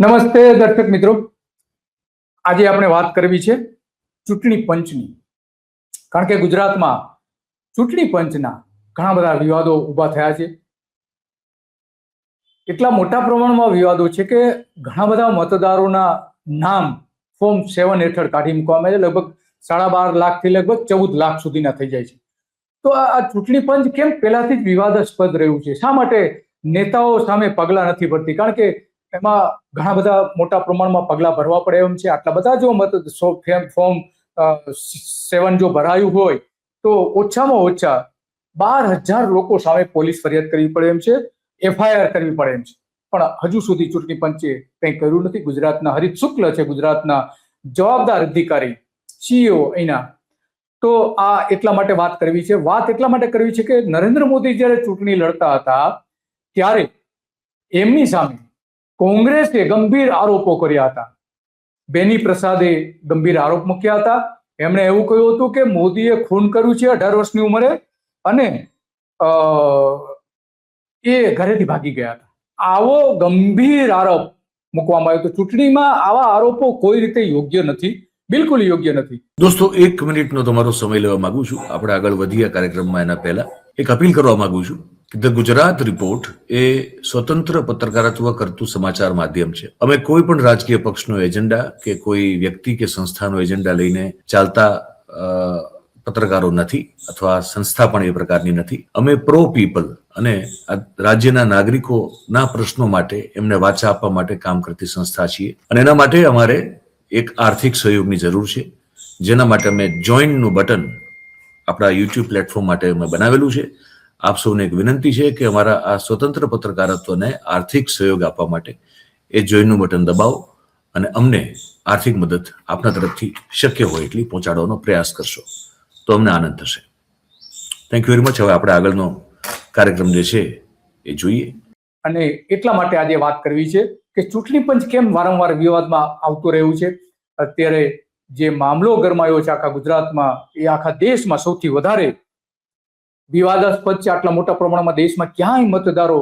નમસ્તે દર્શક મિત્રો. આજે આપણે વાત કરવી છે ચૂંટણી પંચની. કારણ કે ગુજરાતમાં ચૂંટણી પંચના ઘણા બધા વિવાદો ઊભા થયા છે. એટલા મોટા પ્રમાણમાં વિવાદો છે કે ઘણા બધા મતદારોના નામ ફોર્મ સેવન હેઠળ કાઢી મૂકવામાં આવે છે. લગભગ સાડા બાર લાખથી લગભગ ચૌદ લાખ સુધીના થઈ જાય છે. તો આ ચૂંટણી પંચ કેમ પહેલાથી જ વિવાદાસ્પદ રહ્યું છે? શા માટે નેતાઓ સામે પગલાં નથી ભરતી? કારણ કે એમાં ઘણા બધા મોટા પ્રમાણમાં પગલાં ભરવા પડે એમ છે. આટલા બધા જો મત ફોર્મ સેવન જો ભરાયું હોય, તો ઓછામાં ઓછા બાર હજાર લોકો સામે પોલીસ ફરિયાદ કરવી પડે એમ છે, એફઆઈઆર કરવી પડે એમ છે. પણ હજુ સુધી ચૂંટણી પંચે કંઈ કર્યું નથી. ગુજરાતના હરીફ શુક્લ છે, ગુજરાતના જવાબદાર અધિકારી સીઓ અહીંના. તો આ એટલા માટે વાત કરવી છે. વાત એટલા માટે કરવી છે કે નરેન્દ્ર મોદી જ્યારે ચૂંટણી લડતા હતા, ત્યારે એમની સામે કોંગ્રેસે ગંભીર આરોપો કર્યા હતા. બેની પ્રસાદે ગંભીર આરોપ મૂક્યા હતા. એમણે એવું કહ્યું હતું કે મોદીએ ખૂન કર્યું છે, અઢાર વર્ષની ઉંમરે અને એ ઘરેથી ભાગી ગયા હતા. આવો ગંભીર આરોપ મૂકવામાં આવ્યો તો ચૂંટણીમાં આવા આરોપો કોઈ રીતે યોગ્ય નથી. બિલકુલ યોગ્ય નથી. દોસ્તો, એક મિનિટનો તમારો સમય લેવા માંગુ છું. આપણે આગળ વધીએ કાર્યક્રમમાં એના પહેલા. એક અપીલ કરવા માંગુ છું. ધ ગુજરાત રિપોર્ટ એ સ્વતંત્ર પત્રકારત્વ કરતું સમાચાર માધ્યમ છે. અમે કોઈ પણ રાજકીય પક્ષનો એજન્ડા કે કોઈ વ્યક્તિ કે સંસ્થાનો એજન્ડા લઈને ચાલતા પત્રકારો નથી અથવા સંસ્થા પણ એ પ્રકારની નથી. અમે પ્રો પીપલ અને રાજ્યના નાગરિકોના પ્રશ્નો માટે, એમને વાચા આપવા માટે કામ કરતી સંસ્થા છીએ. અને એના માટે અમારે એક આર્થિક સહયોગની જરૂર છે. જેના માટે અમે જોઈનનું બટન આપણા યુટ્યુબ પ્લેટફોર્મ માટે અમે બનાવેલું છે. આપ સૌને એક વિનંતી છે કે અમારા આ સ્વતંત્ર પત્રકારત્વને આર્થિક સહયોગ આપવા માટે એ જોઈનનું બટન દબાવો અને અમને આર્થિક મદદ આપના તરફથી શક્ય હોય એટલી પહોંચાડવાનો પ્રયાસ કરશો. તો અમને આનંદ થશે. થેન્ક યુ વેરી મચ હવે આપણે આગળનો કાર્યક્રમ જે છે એ જોઈએ. અને એટલા માટે આજે વાત કરવી છે કે ચૂંટણી પંચ કેમ વારંવાર વિવાદમાં આવતું રહ્યું છે? અત્યારે જે મામલો ગરમાયો છે આખા ગુજરાતમાં, એ આખા દેશમાં સૌથી વધારે વિવાદાસ્પદ છે આટલા મોટા પ્રમાણમાં દેશમાં ક્યાંય મતદારો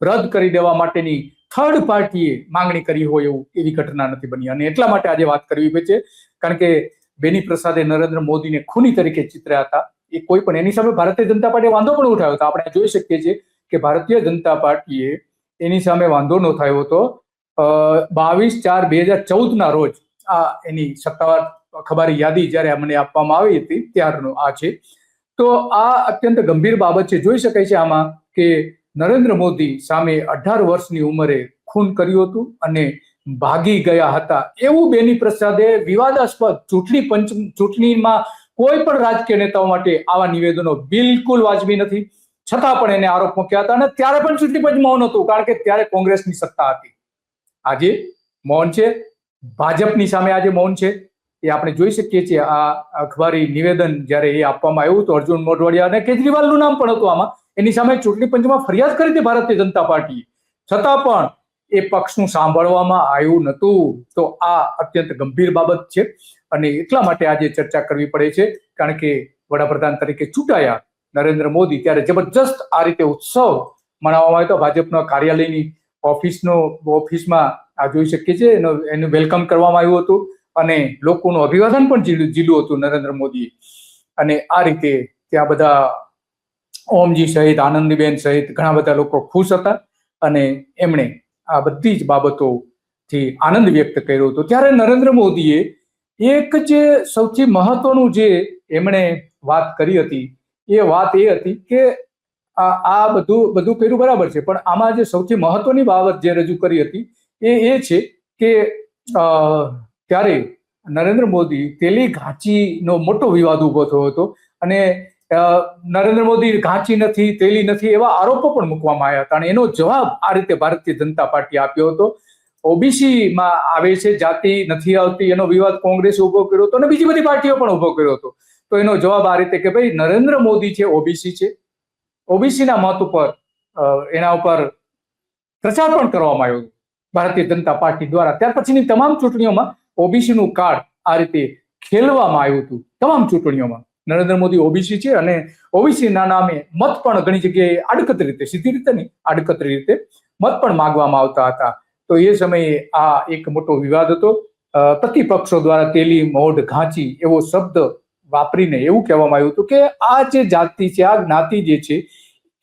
રદ કરી દેવા માટેની થર્ડ પાર્ટીએ માંગણી કરી હોય એવું એવી ઘટના નથી બની. અને એટલા માટે આજે વાત કરવી છે, કારણ કે બેની પ્રસાદે નરેન્દ્ર મોદીને ખૂની તરીકે ચિતર્યા હતા. એ કોઈ પણ, એની સામે ભારતીય જનતા પાર્ટીએ વાંધો પણ ઉઠાવ્યો હતો. આપણે જોઈ શકીએ છીએ કે ભારતીય જનતા પાર્ટીએ એની સામે વાંધો ન થયો હતો. બાવીસ ચાર બે હજાર ચૌદના રોજ આ એની સત્તાવાર ખબર યાદી જ્યારે અમને આપવામાં આવી હતી, ત્યારનો આ છે. તો આ અત્યંત ગંભીર બાબત છે. જોઈ શકાય છે આમાં કે નરેન્દ્ર મોદી સામે અઢાર વર્ષની ઉંમરે ખૂન કર્યું હતું અને ભાગી ગયા હતા. એવું બેની પ્રસાદે વિવાદાસ્પદ ચૂંટણી પંચ, ચૂંટણીમાં કોઈ પણ રાજકીય નેતાઓ માટે આવા નિવેદનો બિલકુલ વાજબી નથી. છતાં પણ એને આરોપ મૂક્યા હતા અને ત્યારે પણ ચૂંટણી પંચ મૌન હતું, કારણ કે ત્યારે કોંગ્રેસની સત્તા હતી. આજે મૌન છે. ભાજપની સામે આજે મૌન છે. એ આપણે જોઈ શકીએ છીએ આ અખબારી નિવેદન જ્યારે એ આપવામાં આવ્યું હતું, અર્જુન મોઢવાડિયા અને કેજરીવાલનું નામ પણ હતું આમાં. એની સામે ચૂંટણી પંચમાં ફરિયાદ કરી હતી ભારતીય જનતા પાર્ટીએ. છતાં પણ એ પક્ષનું સાંભળવામાં આવ્યું નહોતું. તો આ અત્યંત ગંભીર બાબત છે અને એટલા માટે આજે ચર્ચા કરવી પડે છે, કારણ કે વડાપ્રધાન તરીકે ચૂંટાયા નરેન્દ્ર મોદી ત્યારે જબરજસ્ત આ રીતે ઉત્સવ મનાવવામાં આવ્યો હતો. ભાજપના કાર્યાલયની ઓફિસનો, ઓફિસમાં આ જોઈ શકીએ છીએ, એનો, એનું વેલકમ કરવામાં આવ્યું હતું. અને લોકોનું અભિવાદન પણ ઝીલું ઝીલું હતું નરેન્દ્ર મોદીએ. અને આ રીતે ત્યાં બધા ઓમજી સહિત, આનંદીબેન સહિત ઘણા બધા લોકો ખુશ હતા અને એમણે આ બધી જ બાબતોથી આનંદ વ્યક્ત કર્યો હતો. ત્યારે નરેન્દ્ર મોદીએ એક જે સૌથી મહત્વનું જે એમણે વાત કરી હતી, એ વાત એ હતી કે આ બધું બધું કર્યું બરાબર છે, પણ આમાં જે સૌથી મહત્વની બાબત જે રજૂ કરી હતી એ એ છે કે ત્યારે નરેન્દ્ર મોદી તેલી ઘાંચીનો મોટો વિવાદ ઊભો થયો હતો અને નરેન્દ્ર મોદી ઘાંચી નથી, તેલી નથી એવા આરોપો પણ મૂકવામાં આવ્યા હતા. અને એનો જવાબ આ રીતે ભારતીય જનતા પાર્ટી આપ્યો હતો. ઓબીસી માં આવે છે, જાતિ નથી આવતી, એનો વિવાદ કોંગ્રેસે ઊભો કર્યો હતો અને બીજી બધી પાર્ટીઓ પણ ઊભો કર્યો હતો. તો એનો જવાબ આ રીતે કે ભાઈ નરેન્દ્ર મોદી છે, ઓબીસી છે. ઓબીસીના મત ઉપર એના ઉપર પ્રચાર પણ કરવામાં આવ્યો ભારતીય જનતા પાર્ટી દ્વારા. ત્યાર પછીની તમામ ચૂંટણીઓમાં ઓબીસી નું કાર્ડ આ રીતે ખેલવામાં આવ્યું હતું તમામ ચૂંટણીઓમાં. નરેન્દ્ર મોદી ઓબીસી છે અને ઓબીસીના નામે મત પણ ઘણી જગ્યાએ આડકતરી રીતે, સીધી રીતે નહીં, આડકતરી રીતે મત પણ માંગવામાં આવતા હતા. તો એ સમયે આ એક મોટો વિવાદ હતો. પ્રતિપક્ષો દ્વારા તેલી, મોઢ, ઘાંચી એવો શબ્દ વાપરીને એવું કહેવામાં આવ્યું હતું કે આ જે જાતિ છે, આ જ્ઞાતિ જે છે,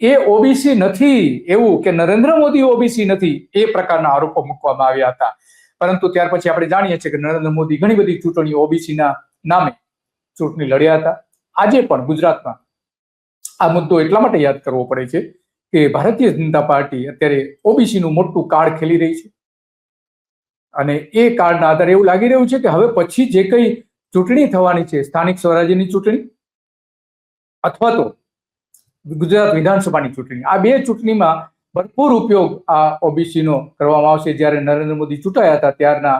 એ ઓબીસી નથી એવું કે નરેન્દ્ર મોદી ઓબીસી નથી એ પ્રકારના આરોપો મૂકવામાં આવ્યા હતા. પરંતુ ત્યાર પછી આપણે જાણીએ છીએ કે નરેન્દ્ર મોદી ઘણી બધી ચૂંટણીઓ ઓબીસીના નામે ચૂંટણી લડ્યા હતા. આજે પણ ગુજરાતમાં આ મુદ્દો એટલા માટે યાદ કરવો પડે છે કે ભારતીય જનતા પાર્ટી અત્યારે ઓબીસી નું મોટું કાર્ડ ખેલી રહી છે. અને એ કાર્ડના આધારે એવું લાગી રહ્યું છે કે હવે પછી જે કંઈ ચૂંટણી થવાની છે, સ્થાનિક સ્વરાજ્યની ચૂંટણી અથવા તો ગુજરાત વિધાનસભાની ચૂંટણી, આ બે ચૂંટણીમાં ભરપૂર ઉપયોગ આ ઓબીસીનો કરવામાં આવશે. જ્યારે નરેન્દ્ર મોદી ચૂંટાયા હતા, ત્યારના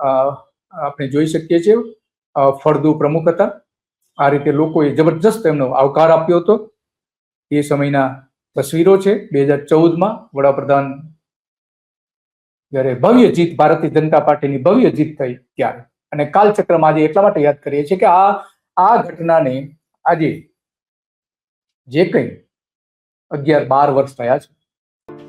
આપણે જોઈ શકીએ છીએ ફળદુ પ્રમુખ હતા. આ રીતે લોકોએ જબરજસ્ત એમનો આવકાર આપ્યો હતો. એ સમયના તસવીરો છે. બે હજાર ચૌદમાં વડાપ્રધાન જ્યારે ભવ્ય જીત, ભારતીય જનતા પાર્ટીની ભવ્ય જીત થઈ ત્યારે. અને કાલચક્રમાં આજે એટલા માટે યાદ કરીએ છીએ કે આ આ ઘટનાને આજે જે કંઈ અગિયાર બાર વર્ષ થયા છે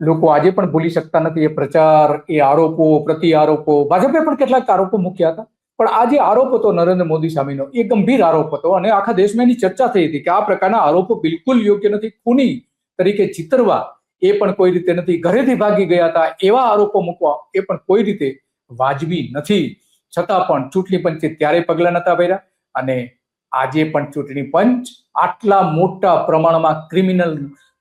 લોકો આજે પણ ભૂલી શકતા નથી. એ પ્રચાર, એ આરોપો પ્રતિ આરોપો ભાજપે પણ કેટલાક આરોપો મૂક્યા હતા. પણ આ જે આરોપ હતો નરેન્દ્ર મોદી સામેનો, એ ગંભીર આરોપ હતો અને આખા દેશમાં એની ચર્ચા થઈ હતી કે આ પ્રકારના આરોપો બિલકુલ યોગ્ય નથી. ખૂની તરીકે ચિતરવા એ પણ કોઈ રીતે નથી. ઘરેથી ભાગી ગયા હતા. એવા આરોપો મૂકવા એ પણ કોઈ રીતે વાજબી નથી. છતાં પણ ચૂંટણી પંચે ત્યારે પગલા નતા ભર્યા અને આજે પણ ચૂંટણી પંચ આટલા મોટા પ્રમાણમાં ક્રિમિનલ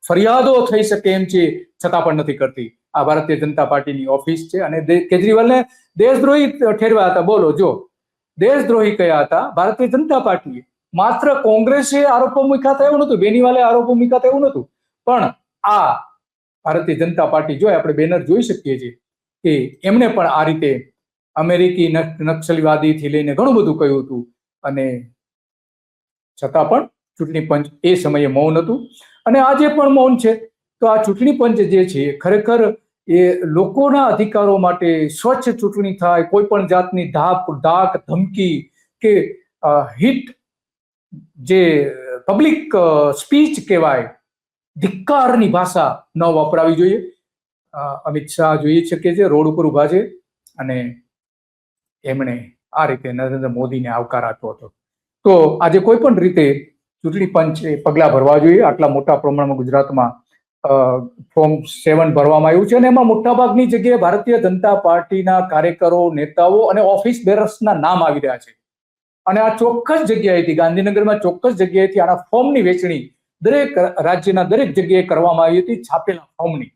ફરિયાદો થઈ શકે એમ છે. છતાં પણ નથી કરતી. આ ભારતીય જનતા પાર્ટીની ઓફિસ છે અને કેજરીવાલને દેશદ્રોહી ઠેરવા હતા. બોલો, જો. દેશદ્રોહી કયા હતા? ભારતીય જનતા પાર્ટીએ. માત્ર કોંગ્રેસે આરોપો મૂક્યા એવું નતું બેનીવાલે આરોપો મૂક્યા હતા એવું નતું પણ આ ભારતીય જનતા પાર્ટી, જો આપણે બેનર જોઈ શકીએ છીએ કે એમણે પણ આ રીતે અમેરિકી નક- નક્સલવાદીથી લઈને ઘણું બધું કહ્યું હતું અને છતાં પણ ચૂંટણી પંચ એ સમયે મૌન હતું. અને આજે પણ મૌન છે. તો આ ચૂંટણી પંચ જે છે, ખરેખર એ લોકોના અધિકારો માટે સ્વચ્છ ચૂંટણી થાય, કોઈ પણ જાતની ધાક ધાક ધમકી કે હિટ જે પબ્લિક સ્પીચ કહેવાય, ધિક્કારની ભાષા ન વપરાવી જોઈએ. અમિત શાહ જોઈએ છે કે રોડ ઉપર ઊભા છે અને એમણે આ રીતે નરેન્દ્ર મોદીને આવકાર આપ્યો હતો. તો આજે કોઈ પણ રીતે ચૂંટણી પંચે પગલાં ભરવા જોઈએ. આટલા મોટા પ્રમાણમાં ગુજરાતમાં ફોર્મ સેવન ભરવામાં આવ્યું છે અને એમાં મોટાભાગની જગ્યાએ ભારતીય જનતા પાર્ટીના કાર્યકરો, નેતાઓ અને ઓફિસ બેરર્સના નામ આવી રહ્યા છે. અને આ ચોક્કસ જગ્યાએથી, ગાંધીનગરમાં ચોક્કસ જગ્યાએથી આના ફોર્મની વેચણી દરેક રાજ્યના દરેક જગ્યાએ કરવામાં આવી હતી, છાપેલા ફોર્મની.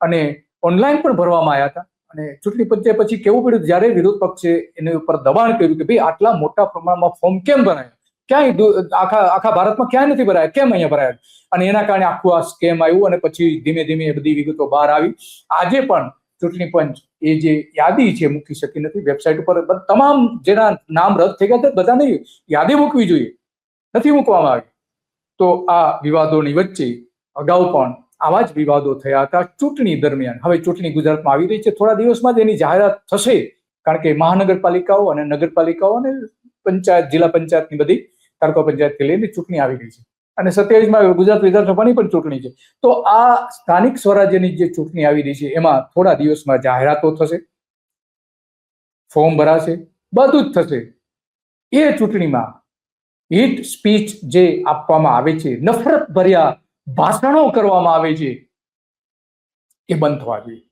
અને ઓનલાઈન પણ ભરવામાં આવ્યા હતા. અને ચૂંટણી પંચે પછી કેવું પડ્યું? જ્યારે વિરોધ પક્ષે એની ઉપર દબાણ કર્યું કે ભાઈ આટલા મોટા પ્રમાણમાં ફોર્મ કેમ ભરાયા? ક્યાંય આખા આખા ભારતમાં ક્યાંય નથી ભરાયા. કેમ અહીંયા ભરાયા? અને એના કારણે આખું આ સ્કેમ આવ્યું અને પછી ધીમે ધીમે એ બધી વિગતો બહાર આવી. આજે પણ ચૂંટણી પંચ એ જે યાદી છે, મૂકી શકી નથી વેબસાઇટ ઉપર તમામ જેના નામ રદ થઈ ગયા હતા બધાને યાદી મૂકવી જોઈએ. નથી મૂકવામાં આવી. તો આ વિવાદોની વચ્ચે અગાઉ પણ આવા જ વિવાદો થયા હતા ચૂંટણી દરમિયાન. હવે ચૂંટણી ગુજરાતમાં આવી રહી છે. થોડા દિવસમાં જ એની જાહેરાત થશે. કારણ કે મહાનગરપાલિકાઓ અને નગરપાલિકાઓ અને પંચાયત, જિલ્લા પંચાયતની બધી તાલુકા પંચાયતથી લઈને ચૂંટણી આવી ગઈ છે. અને સત્યાવીસમાં ગુજરાત વિધાનસભાની પણ ચૂંટણી છે. તો આ સ્થાનિક સ્વરાજ્યની જે ચૂંટણી આવી રહી છે, એમાં થોડા દિવસમાં જાહેરાતો થશે, ફોર્મ ભરાશે, બધું જ થશે. એ ચૂંટણીમાં હિટ સ્પીચ જે આપવામાં આવે છે નફરત ભર્યા ભાષણો કરવામાં આવે છે, એ બંધ થવા જોઈએ.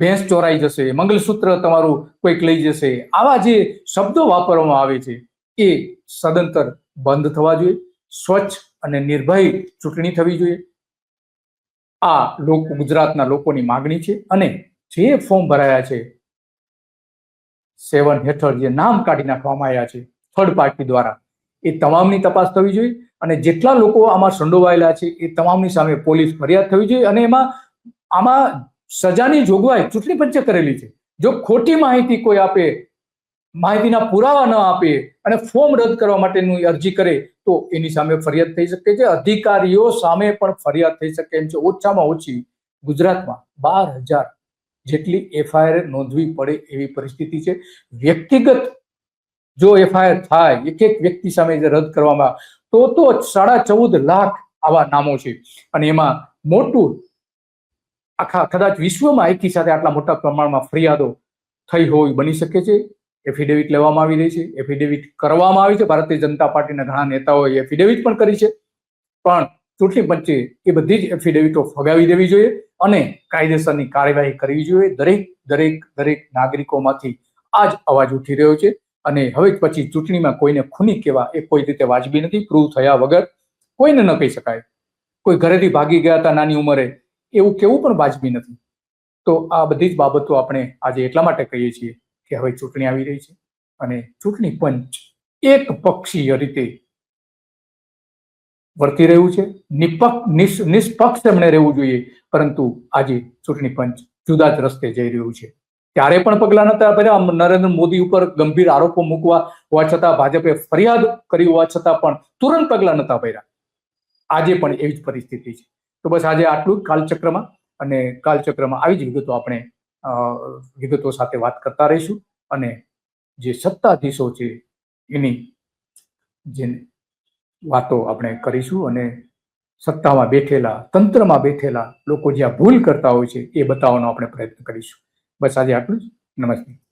ભેંસ ચોરાઈ જશે, મંગલસૂત્ર તમારું કોઈક લઈ જશે, આવા જે શબ્દો વાપરવામાં આવે છે એ સદંતર બંધ થવા જોઈએ, સ્વચ્છ અને નિર્ભય ચૂંટણી થવી જોઈએ. આ લોકો ગુજરાતના લોકોની માગણી છે અને જે ફોર્મ ભરાયા છે, સેવન હેઠળ જે નામ કાઢી નાખવામાં આવ્યા છે થર્ડ પાર્ટી દ્વારા, એ તમામની તપાસ થવી જોઈએ અને જેટલા લોકો આમાં સંડોવાયેલા છે, એ તમામની સામે પોલીસ ફરિયાદ થવી જોઈએ અને એમાં, આમાં સજાની જોગવાઈ ચૂંટણી પંચે કરેલી છે. જો ખોટી માહિતી કોઈ આપે માહિતીના પુરાવા ન આપે અને ફોર્મ રદ કરવા માટેની અરજી કરે, તો એની સામે ફરિયાદ થઈ શકે છે. અધિકારીઓ સામે પણ ફરિયાદ થઈ શકે એમ છે. ઓછામાં ઓછી ગુજરાતમાં બાર હજાર જેટલી એફઆઈઆર નોંધવી પડે એવી પરિસ્થિતિ છે. વ્યક્તિગત જો એફઆઈઆર થાય, એક એક વ્યક્તિ સામે જે રદ કરવામાં તો તો સાડા ચૌદ લાખ આવા નામો છે. અને એમાં મોટું આખા, કદાચ વિશ્વમાં એકી સાથે આટલા મોટા પ્રમાણમાં ફરિયાદો થઈ હોય બની શકે છે. એફિડેવિટ લેવામાં આવી રહી છે. એફિડેવિટ કરવામાં આવી છે. ભારતીય જનતા પાર્ટીના ઘણા નેતાઓએ એફિડેવિટ પણ કરી છે. પણ ચૂંટણી પંચે એ બધી જ એફિડેવિટો ફગાવી દેવી જોઈએ અને કાયદેસરની કાર્યવાહી કરવી જોઈએ. દરેક દરેક દરેક નાગરિકોમાંથી આ જ અવાજ ઉઠી રહ્યો છે અને હવે પછી ચૂંટણીમાં કોઈને ખૂની કહેવા એ કોઈ રીતે વાજબી નથી. પ્રૂવ થયા વગર કોઈને ન કહી શકાય. કોઈ ઘરેથી ભાગી ગયા હતા નાની ઉંમરે એવું કેવું પણ વાજબી નથી. તો આ બધી જ બાબતો આપણે આજે એટલા માટે કહીએ છીએ કે હવે ચૂંટણી આવી રહી છે. અને ચૂંટણી પંચ એક પક્ષીય રીતે વર્તી રહ્યું છે. નિપક્ષ નિષ્પક્ષ એમણે રહેવું જોઈએ. પરંતુ આજે ચૂંટણી પંચ જુદા જ રસ્તે જઈ રહ્યું છે. ત્યારે પણ પગલા નતા ભર્યા. નરેન્દ્ર મોદી ઉપર ગંભીર આરોપો મૂકવા હોવા છતાં ભાજપે ફરિયાદ કરી હોવા છતાં પણ તુરંત પગલા નતા ભર્યા. આજે પણ એવી જ પરિસ્થિતિ છે. તો બસ આજે આટલું કાલચક્રમાં. અને કાલચક્રમાં આવી જ વિગતો આપણે વિગતો સાથે વાત કરતા રહીશું અને જે સત્તાધીશો છે એની જે વાતો આપણે કરીશું અને સત્તામાં બેઠેલા, તંત્રમાં બેઠેલા લોકો જ્યાં ભૂલ કરતા હોય છે એ બતાવવાનો આપણે પ્રયત્ન કરીશું. બસ આજે આટલું જ. નમસ્તે.